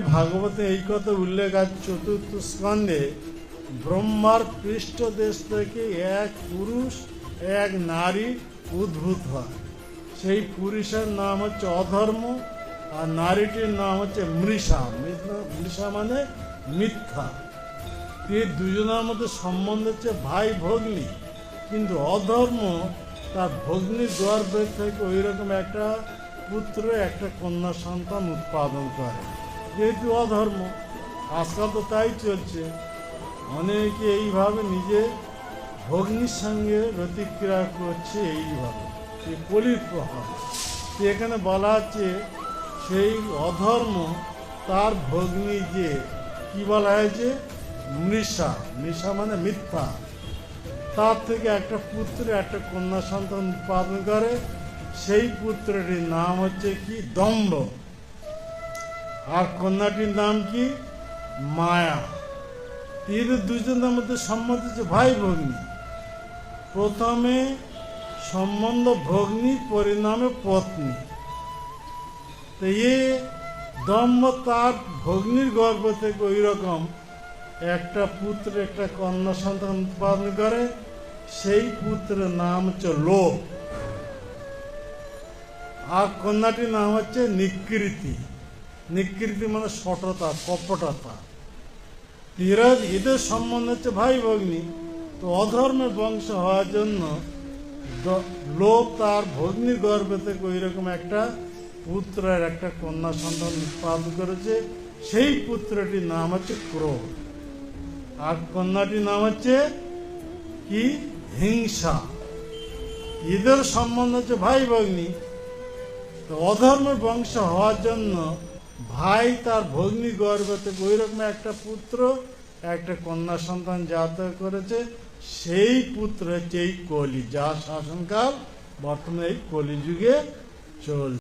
ভাগবতে এই কথা উল্লেখ আছে, চতুর্থ স্কন্ধে, ব্রহ্মার পৃষ্ঠদেশ থেকে এক পুরুষ, এক নারী উদ্ভূত হয়। সেই পুরুষের নাম হচ্ছে অধর্ম, আর নারীটির নাম হচ্ছে মৃষা। মৃষা- মানে মিথ্যা। এই দুজনের মধ্যে সম্বন্ধ হচ্ছে ভাই ভগ্নী। কিন্তু অধর্ম তার ভগ্নীর গর্ভের থেকে ওই রকম একটা পুত্র, একটা কন্যা সন্তান উৎপাদন করে। যেহেতু অধর্ম আজকাল তো তাই চলছে। অনেকে এইভাবে নিজে ভগ্নির সঙ্গে প্রতিক্রিয়া করছে এইভাবে। সে কলির প্রভাব তো এখানে বলা হচ্ছে সেই অধর্ম তার ভগ্নী যে, কি বলা হয়েছে? মৃষা মৃষা মানে মিথ্যা। তার থেকে একটা পুত্র, একটা কন্যা সন্তান উৎপাদন করে। সেই পুত্রটির নাম হচ্ছে কি? দম্ভ। আর কন্যাটির নাম কি? মায়া। এদের দুজনের মধ্যে সম্মত হচ্ছে ভাই ভগ্নী। প্রথমে সম্বন্ধ ভগ্নী, পরিণামে পত্নী। তো এ দম্ভ তার ভগ্নির গর্ভ থেকে ওই রকম একটা পুত্র, একটা কন্যা সন্তান উৎপাদন করে। সেই পুত্রের নাম হচ্ছে লোভ আর কন্যাটির নাম হচ্ছে নিকৃতি। নিকৃতি মানে সটতা কপটতা। এরা এদের সম্বন্ধ হচ্ছে ভাই ভগ্নী। তো অধর্মের বংশ হওয়ার জন্য লোক তার ভগ্নির গর্ভে থেকে ওই রকম একটা পুত্রের একটা কন্যা সন্তান উৎপাদন করেছে। সেই পুত্রটির নাম হচ্ছে ক্রোধ। আর কন্যাটির নাম হচ্ছে কি? হিংসা। এদের সম্বন্ধ হচ্ছে ভাই ভগ্নী। তো অধর্মের বংশ হওয়ার জন্য ভাই তার ভগ্নী গর্ভতে ওইরকম একটা পুত্র, একটা কন্যা সন্তান জাত করেছে। সেই পুত্র হচ্ছে এই কলি যা শাসনকাল বর্তমানে এই কলিযুগে চলছে।